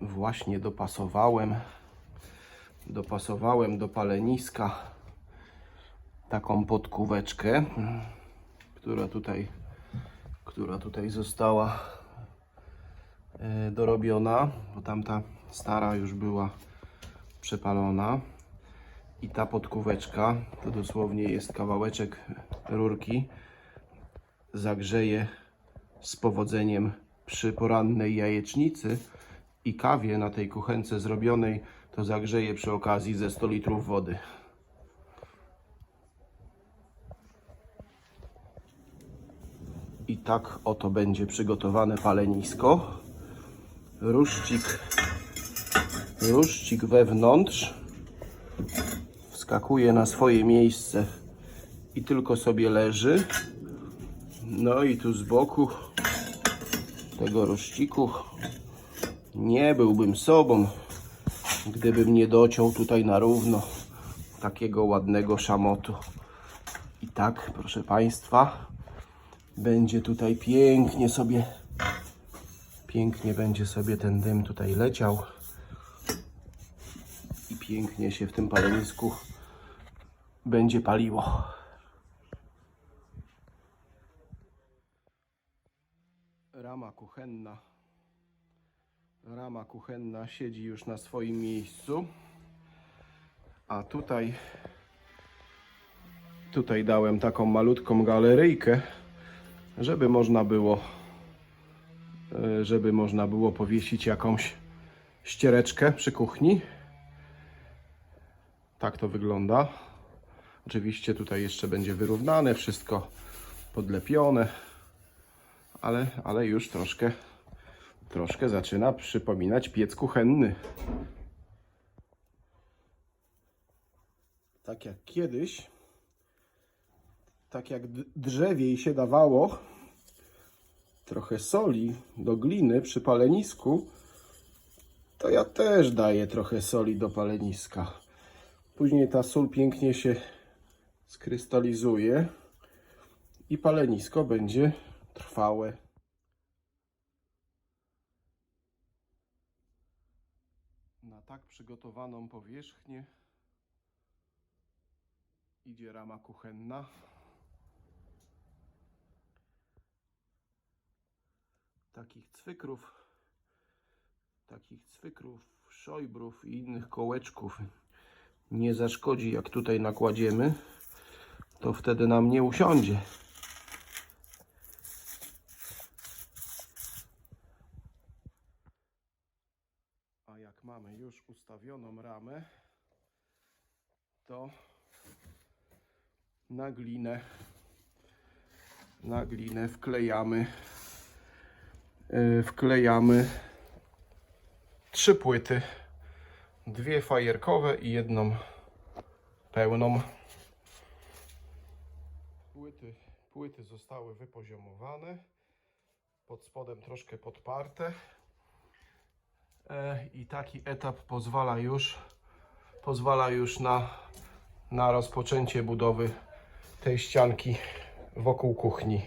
właśnie dopasowałem dopasowałem do paleniska taką podkóweczkę, która tutaj która tutaj została e, dorobiona, bo tamta stara już była przepalona. I ta podkóweczka to dosłownie jest kawałeczek rurki. Zagrzeje z powodzeniem przy porannej jajecznicy i kawie na tej kuchence zrobionej to zagrzeje przy okazji ze 100 litrów wody. I tak oto będzie przygotowane palenisko. Ruszcik, ruszcik wewnątrz wskakuje na swoje miejsce i tylko sobie leży. No i tu z boku tego rościku nie byłbym sobą, gdybym nie dociął tutaj na równo takiego ładnego szamotu. I tak, proszę Państwa, będzie tutaj pięknie sobie, pięknie będzie sobie ten dym tutaj leciał i pięknie się w tym palenisku będzie paliło. Rama kuchenna. Rama kuchenna siedzi już na swoim miejscu. A tutaj tutaj dałem taką malutką galeryjkę, żeby można było e, żeby można było powiesić jakąś ściereczkę przy kuchni. Tak to wygląda. Oczywiście tutaj jeszcze będzie wyrównane, wszystko podlepione ale, ale już troszkę, troszkę zaczyna przypominać piec kuchenny. Tak jak kiedyś, tak jak drzewiej się dawało trochę soli do gliny przy palenisku, to ja też daję trochę soli do paleniska. Później ta sól pięknie się skrystalizuje i palenisko będzie trwałe. Tak przygotowaną powierzchnię idzie rama kuchenna. Takich cwykrów, takich cwykrów, szojbrów i innych kołeczków nie zaszkodzi, jak tutaj nakładziemy, to wtedy nam nie usiądzie. Jak mamy już ustawioną ramę, to na glinę, na glinę wklejamy, yy, wklejamy trzy płyty, dwie fajerkowe i jedną pełną. Płyty, płyty zostały wypoziomowane, pod spodem troszkę podparte. E, i taki etap pozwala już pozwala już na, na rozpoczęcie budowy tej ścianki wokół kuchni.